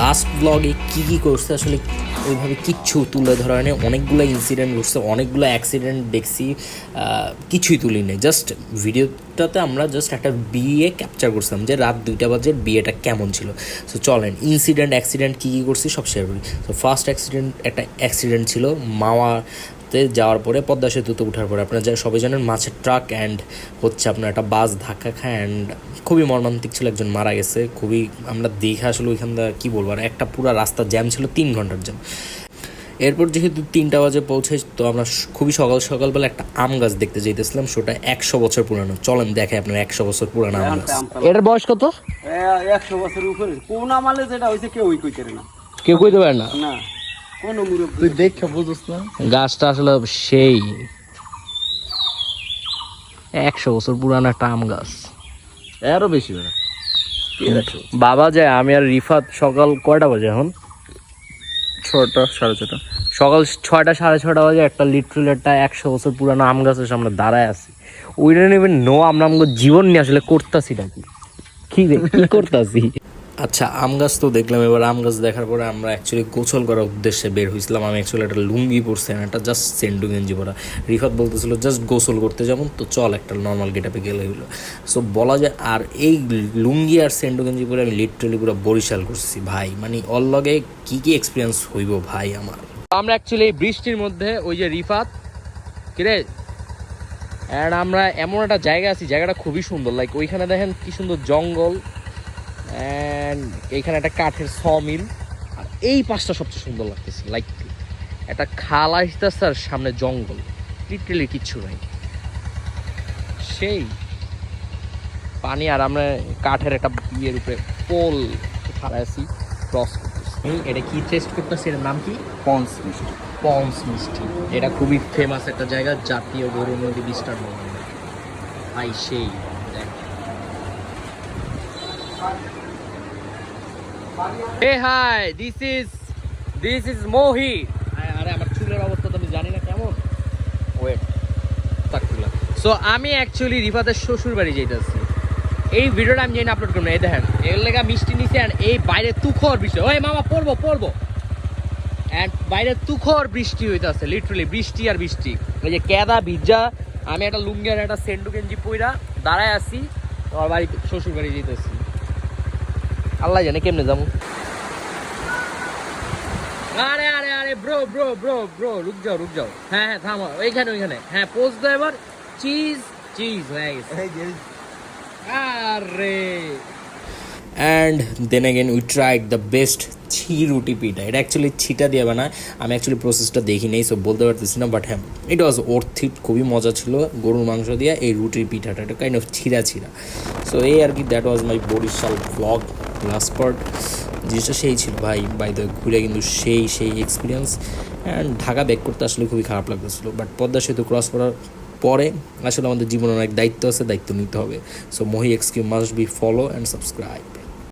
Last ব্লগে কী কী করছে আসলে ওইভাবে কিচ্ছু তুলে ধরা নেই অনেকগুলো ইনসিডেন্ট ঘটছে, অনেকগুলো অ্যাক্সিডেন্ট দেখছি কিছুই তুলি নেই জাস্ট ভিডিওটাতে আমরা জাস্ট একটা বিয়ে ক্যাপচার করছিলাম যে রাত দুইটা বাজে বিয়েটা কেমন ছিল। সো চলেন ইনসিডেন্ট অ্যাক্সিডেন্ট কী কী করছি সব শেয়ার করি। তো ফার্স্ট অ্যাক্সিডেন্ট একটা অ্যাক্সিডেন্ট ছিল মাওয়াতে যাওয়ার পরে পদ্মা সেতুতে ওঠার পরে আপনারা যা সবাই জানেন মাছের ট্রাক অ্যান্ড হচ্ছে আপনার একটা বাস ধাক্কা খায় অ্যান্ড খুবই মর্মান্তিক ছিল একজন মারা গেছে। খুবই আমরা দেখে আসলে ওইখান থেকে কী বলব? আর একটা পুরো রাস্তা জ্যাম ছিল তিন ঘণ্টার জ্যাম এরপর যেহেতু তিনটা বাজে পৌঁছে তো আমরা খুবই সকাল সকালবেলা একটা আম গাছ দেখতে যেতেছিলাম সেটা একশো বছর পুরানো। চলেন দেখে আপনার একশো বছর পুরানো আম গাছ। এটার বয়স কত? একশো বছরের উপরে। কোন আমালে যেটা হয়েছে কেউই কইতে না। কেউ কইতে পারে না? না। তুই দেখে বুঝছ না? গাছটা আসলে সেই একশো বছর পুরানো একটা আম গাছ। এরও বেশি বাবা যায় আমি আর রিফাত সকাল কয়টা বাজে এখন? ছটা সাড়ে ছটা। সকাল ছয়টা সাড়ে ছটা বাজে একটা লিটারেল একটা একশো বছর পুরানো আম গাছের সামনে দাঁড়ায় আছি। ওইটা নেবেন নো আমরা আমাকে জীবন নিয়ে আসলে করতেছি নাকি? কি রে কি করতেছি? আচ্ছা আম গাছ তো দেখলাম, এবার আম গাছ দেখার পরে আমরা অ্যাকচুয়ালি গোসল করার উদ্দেশ্যে বের হয়েছিলাম। আমি অ্যাকচুয়ালি একটা লুঙ্গি পরছি একটা জাস্ট সেন্ডু গেঞ্জি পরা। রিফাত বলতেছিল জাস্ট গোসল করতে যাব, তো চল একটা নর্মাল গেটাপে গেলে হইল। সো বলা যায়, আর এই লুঙ্গি আর সেন্ডু গেঞ্জি পরে আমি লিটারেলি পুরো বরিশাল করছি ভাই। মানে ওর লগে কী কি এক্সপিরিয়েন্স হইব, ভাই আমার? আমরা অ্যাকচুয়ালি বৃষ্টির মধ্যে, ওই যে রিফাত কিরে অ্যান্ড আমরা এমন একটা জায়গা আছি, জায়গাটা খুবই সুন্দর। লাইক ওইখানে দেখেন কি সুন্দর জঙ্গল। অ্যান্ড এইখানে একটা কাঠের ছ মিল। আর এই পাশটা সবচেয়ে সুন্দর লাগতেছে লাইক একটা খাল আসতেছে আর সামনে জঙ্গল। লিটারেলি কিচ্ছু নাই। সেই পানি আর আমরা কাঠের একটা ইয়ের উপরে পোল আছি ক্রস করতেছি। এটা কি টেস্ট করতেছি? এর নাম কি? পন্স মিষ্টি। পন্স মিষ্টি। এটা খুবই ফেমাস একটা জায়গা জাতীয় গরু নদী বিস্তার আই সেই। Hey hi this is this is মোহি আরে আমার চুলের অবস্থা তো আমি জানি না কেমন। ওয়েট সো আমি অ্যাকচুয়ালি রিফাতের শ্বশুর বাড়ি যেতেছি এই ভিডিওটা আমি জানি আপলোড করব এই দেখেন এর লেগা মিষ্টি নিচে আর এই বাইরে তুখর বিষয় ওই মামা পড়ব পড়ব। অ্যান্ড বাইরে তুখর বৃষ্টি হইতেছে লিটারালি বৃষ্টি আর বৃষ্টি। ওই যে কেদা ভিজা আমি একটা লুঙ্গি আর একটা সেন্ডু গেঞ্জি পইরা দাঁড়ায় আছি আমার বাড়ি শ্বশুর বাড়ি যেতেছি আল্লাহ জানে কেমনে যাব। আরে আরে আরে ব্রো ব্রো ব্রো ব্রো রুক যাও রুক যাও। হ্যাঁ হ্যাঁ থামো ওইখানে ওইখানে। হ্যাঁ পোজ দাও এবার। চিজ চিজ হয়ে গেছে। আরে। And then again we tried the best ছি রুটি পিঠা এটা অ্যাকচুয়ালি ছিটা দিয়ে বানায়। আমি অ্যাকচুয়ালি প্রসেসটা দেখি নেই সো বলতে পারতেছি না বাট হ্যাঁ ইট ওয়াজ ওর্থ ইট খুবই মজা ছিল গরুর মাংস দিয়ে এই রুটির পিঠাটা। এটা কাইন্ড অফ ছিঁড়া ছিঁড়া সো এই আর কি that was my Barishal blog last part জিনিসটা সেই ছিল। ভাই বাই দ্য ঘুরে কিন্তু সেই সেই এক্সপিরিয়েন্স অ্যান্ড ঢাকা ব্যাক করতে আসলে খুবই খারাপ লাগতেছিলো। বাট পদ্মা সেতু ক্রস করার পরে আসলে আমাদের জীবনে অনেক দায়িত্ব আছে, দায়িত্ব নিতে হবে। So Mohi excuse must be follow and subscribe